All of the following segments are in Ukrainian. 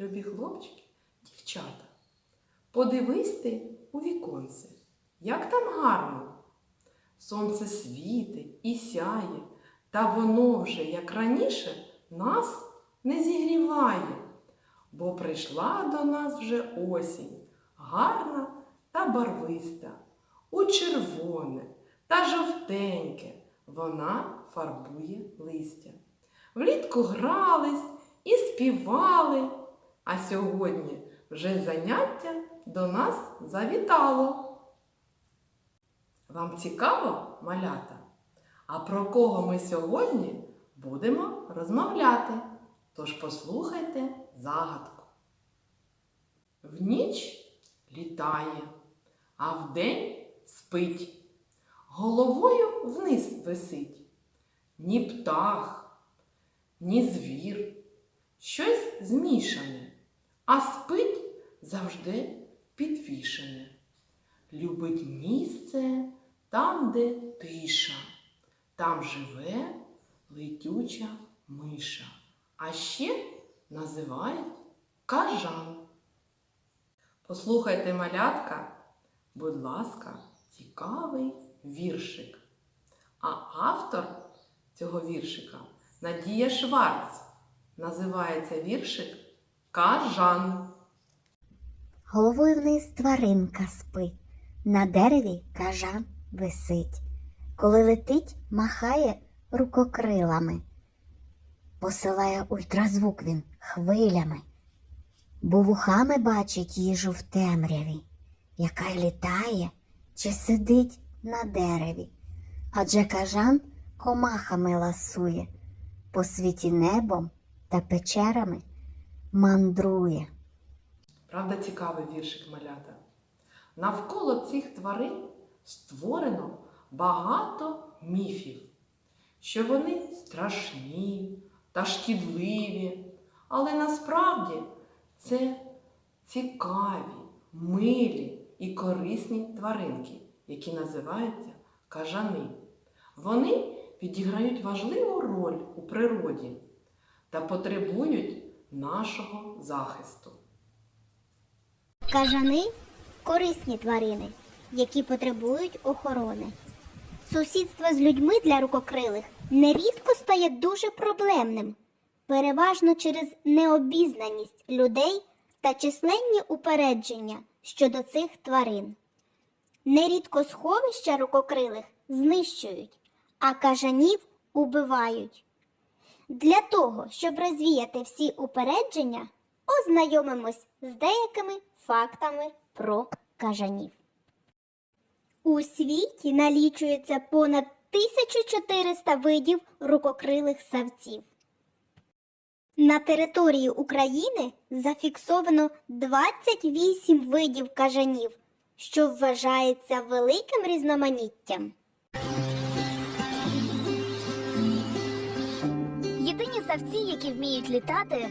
любі хлопчики, дівчата, подивись ти у віконце, як там гарно. Сонце світить і сяє, та воно вже, як раніше, нас не зігріває, бо прийшла до нас вже осінь, гарна та барвиста, у червоне та жовтеньке вона фарбує листя. Влітку грались і співали, а сьогодні вже заняття до нас завітало. Вам цікаво, малята? А про кого ми сьогодні будемо розмовляти? Тож послухайте загадку. В ніч літає, а вдень спить, головою вниз висить. Ні птах, ні звір, щось змішане, а спить завжди підвішене. Любить місце там, де тиша, там живе летюча миша, а ще називають кажан. Послухайте, малятка, будь ласка, цікавий віршик. А автор цього віршика Надія Шварц. Називається віршик Кажан. Головою вниз тваринка спить, на дереві кажан висить. Коли летить, махає рукокрилами, посилає ультразвук він хвилями, бо вухами бачить їжу в темряві, яка й літає чи сидить на дереві. Адже кажан комахами ласує, по світі небом та печерами мандрує. Правда, цікавий віршик малята. Навколо цих тварин створено багато міфів, що вони страшні та шкідливі, але насправді це цікаві, милі і корисні тваринки, які називаються кажани. Вони відіграють важливу роль у природі та потребують нашого захисту. Кажани корисні тварини, які потребують охорони. Сусідство з людьми для рукокрилих нерідко стає дуже проблемним, переважно через необізнаність людей та численні упередження щодо цих тварин. Нерідко сховища рукокрилих знищують, а кажанів убивають. Для того, щоб розвіяти всі упередження, ознайомимось з деякими фактами про кажанів. У світі налічується понад 1400 видів рукокрилих савців. На території України зафіксовано 28 видів кажанів, що вважається великим різноманіттям. Савці, які вміють літати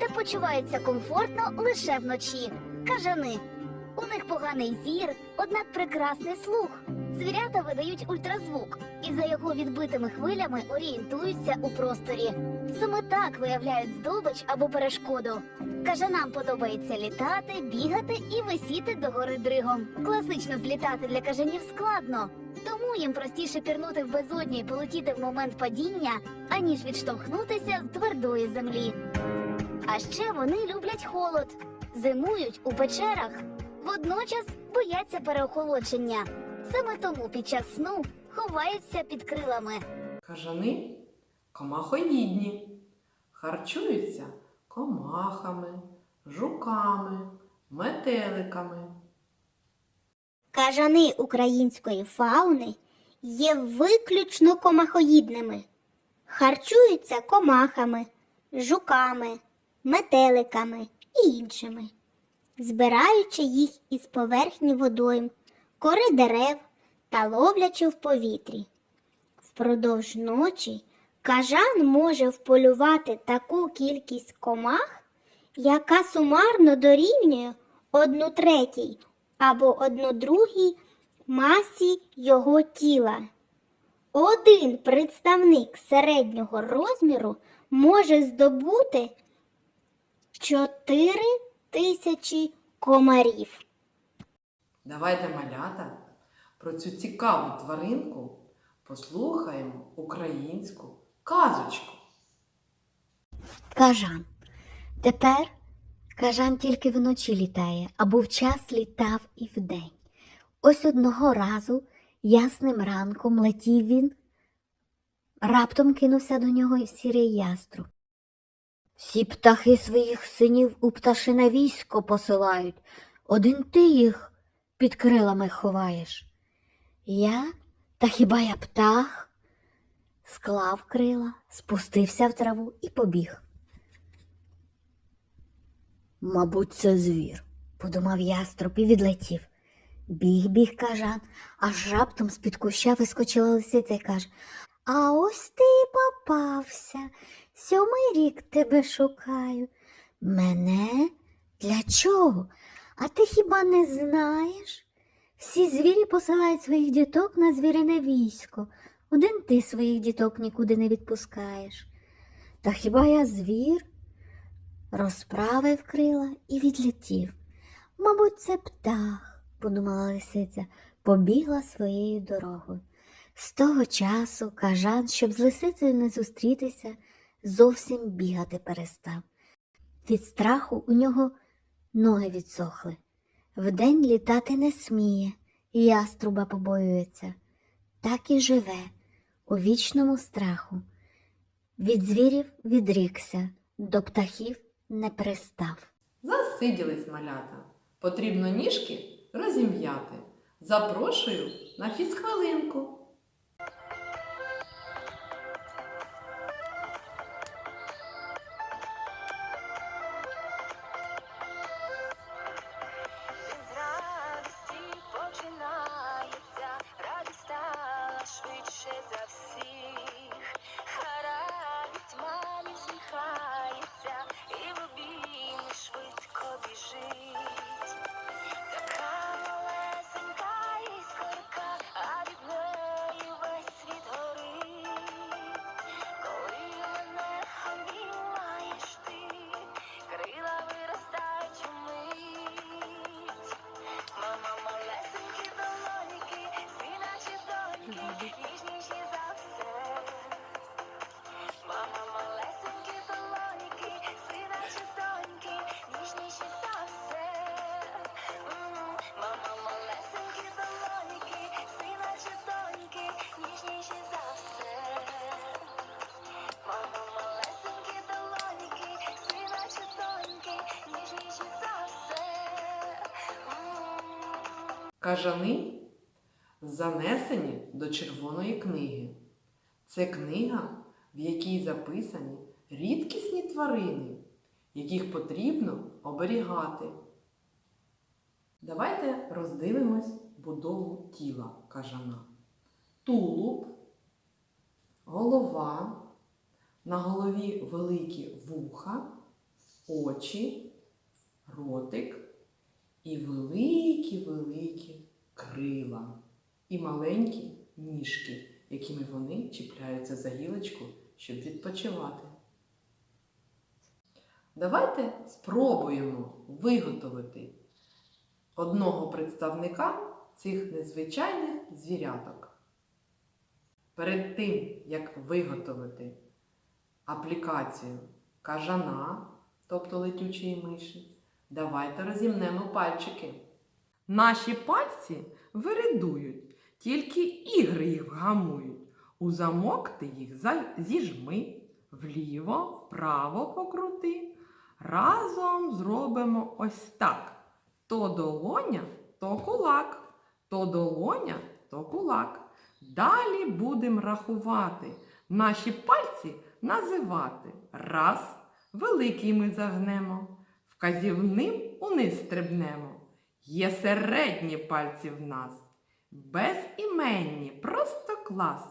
та почуваються комфортно лише вночі. Кажани. У них поганий зір, однак прекрасний слух. Звірята видають ультразвук і за його відбитими хвилями орієнтуються у просторі. Саме так виявляють здобич або перешкоду. Кажанам подобається літати, бігати і висіти догори дригом. Класично злітати для кажанів складно, тому їм простіше пірнути в безодню і полетіти в момент падіння, аніж відштовхнутися з твердої землі. А ще вони люблять холод, зимують у печерах, водночас бояться переохолодження. Саме тому під час сну ховаються під крилами. Кажани комахоїдні, харчуються комахами, жуками, метеликами. Кажани української фауни є виключно комахоїдними, харчуються комахами, жуками, метеликами і іншими, збираючи їх із поверхні водойм, кори дерев та ловлячи в повітрі. Впродовж ночі кажан може вполювати таку кількість комах, яка сумарно дорівнює одну третій або одну другій масі його тіла. один представник середнього розміру може здобути 4 тисячі комарів. Давайте, малята, про цю цікаву тваринку послухаємо українську казочку. Кажан. Тепер кажан тільки вночі літає, а був час літав і вдень. Ось одного разу ясним ранком летів він, раптом кинувся до нього сірий яструб. Всі птахи своїх синів у пташине військо посилають, один ти їх під крилами ховаєш. Я, та хіба я птах? Склав крила, спустився в траву і побіг. Мабуть, це звір, подумав яструб і відлетів. Біг, біг кажан, аж раптом з-під куща вискочила лисиця й каже А ось ти і попався. Сьомий рік тебе шукаю. Мене? Для чого? А ти хіба не знаєш? Всі звірі посилають своїх діток на звірине військо. Один ти своїх діток нікуди не відпускаєш. Та хіба я звір? Розправив крила і відлетів. Мабуть, це птах, подумала лисиця, побігла своєю дорогою. З того часу кажан, щоб з лисицею не зустрітися, зовсім бігати перестав. Від страху у нього ноги відсохли. Вдень літати не сміє, яструба побоюється. Так і живе у вічному страху. Від звірів відрікся, до птахів не пристав. Засиділись малята. Потрібно ніжки розім'яти. Запрошую на фізхвилинку. Кажани занесені до Червоної книги. Це книга, в якій записані рідкісні тварини, яких потрібно оберігати. Давайте роздивимось будову тіла кажана. Тулуб, голова, на голові великі вуха, очі, ротик і великі-великі крила, і маленькі ніжки, якими вони чіпляються за гілочку, щоб відпочивати. Давайте спробуємо виготовити одного представника цих незвичайних звіряток. Перед тим, як виготовити аплікацію кажана, тобто летючої миші, давайте розімнемо пальчики. Наші пальці виридують, тільки ігри їх вгамують. У замок ти їх зіжми, вліво, вправо покрути. Разом зробимо ось так. То долоня, то кулак, то долоня, то кулак. Далі будемо рахувати. Наші пальці називати. Раз, великий ми загнемо, вказівним униз стрибнемо. Є середні пальці в нас, безіменні, просто клас.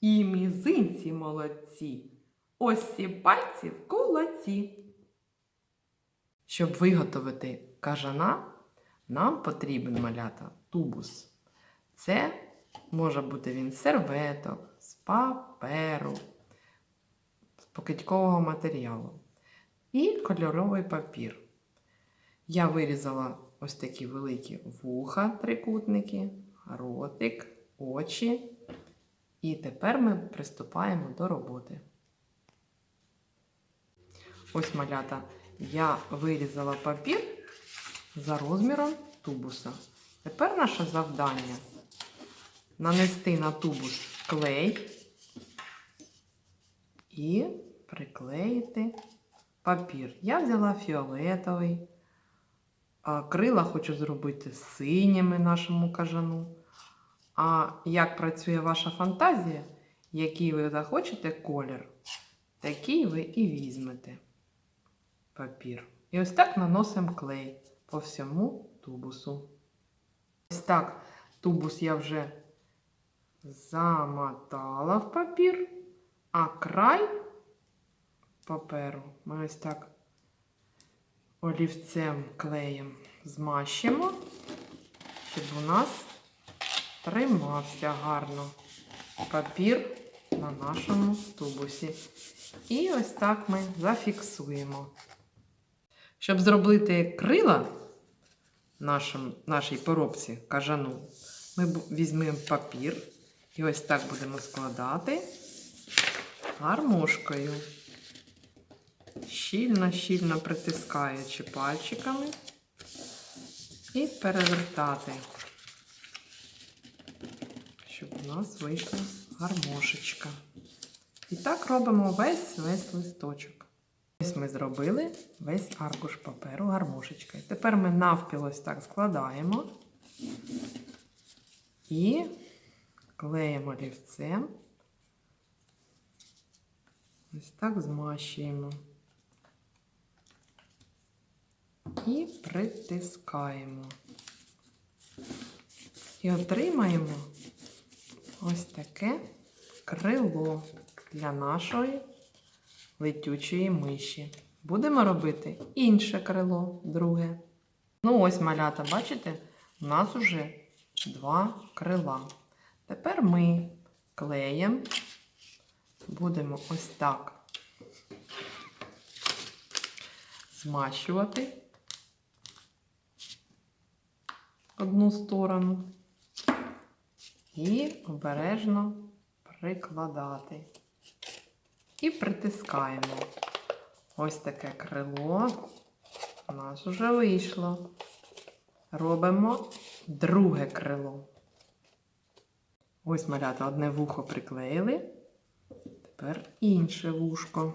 І мізинці молодці. Ось ці пальці в кулаці. Щоб виготовити кажана, нам потрібен малята тубус. Це може бути він з серветок, з паперу, з покидькового матеріалу і кольоровий папір. Я вирізала ось такі великі вуха, трикутники, ротик, очі. І тепер ми приступаємо до роботи. Ось малята. Я вирізала папір за розміром тубуса. Тепер наше завдання нанести на тубус клей і приклеїти папір. Я взяла фіолетовий, а крила хочу зробити синіми нашому кажану. А як працює ваша фантазія, який ви захочете колір, такий ви і візьмете папір. І ось так наносимо клей по всьому тубусу. Ось так тубус я вже замотала в папір, а край паперу ми ось так олівцем клеєм змащимо, щоб у нас тримався гарно папір на нашому тубусі. І ось так ми зафіксуємо. Щоб зробити крила нашим, нашій поробці кажану, ми візьмемо папір і ось так будемо складати гармошкою, щільно-щільно притискаючи пальчиками і перевертати, щоб у нас вийшла гармошечка. І так робимо весь весь листочок. Ось ми зробили весь аркуш паперу гармошечкою. Тепер ми навпіл ось так складаємо і клеїмо олівцем. Ось так змащуємо. І притискаємо. І отримаємо ось таке крило для нашої летючої миші. Будемо робити інше крило, друге. Ну, ось малята, бачите, у нас уже два крила. Тепер ми клеєм будемо ось так змащувати одну сторону і обережно прикладати. І притискаємо. Ось таке крило у нас вже вийшло. Робимо друге крило. Ось малята одне вухо приклеїли. Тепер інше вушко.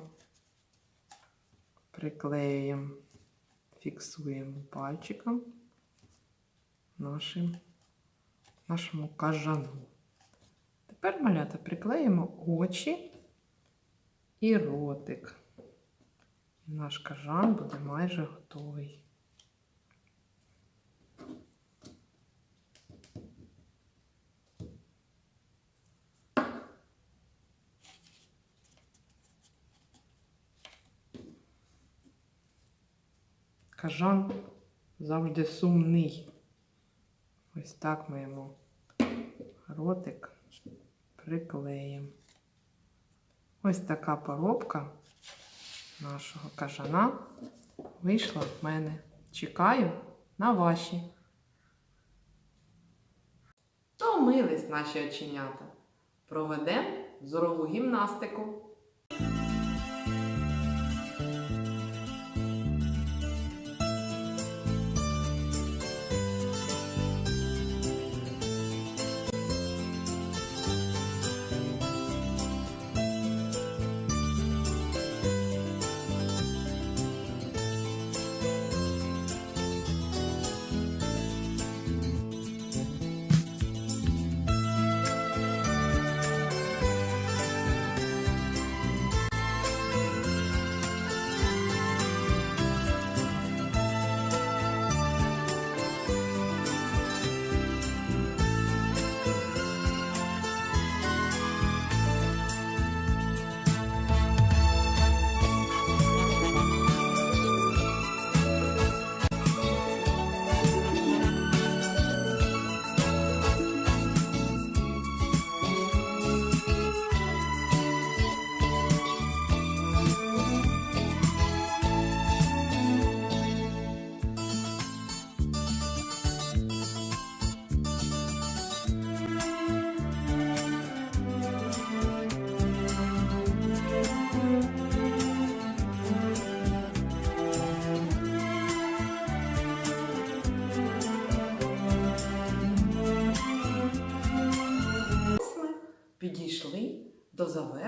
Приклеюємо, фіксуємо пальчиком нашим, нашому кажану. Тепер малята приклеїмо очі і ротик. І наш кажан буде майже готовий. Кажан завжди сумний. Ось так ми йому ротик приклеїмо. Ось така поробка нашого кажана вийшла в мене. Чекаю на ваші. Втомились наші оченята. Проведемо зорову гімнастику.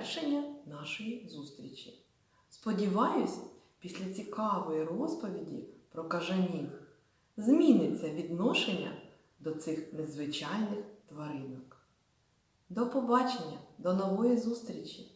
Завершення нашої зустрічі. Сподіваюсь, після цікавої розповіді про кажанів зміниться відношення до цих незвичайних тваринок. До побачення, до нової зустрічі!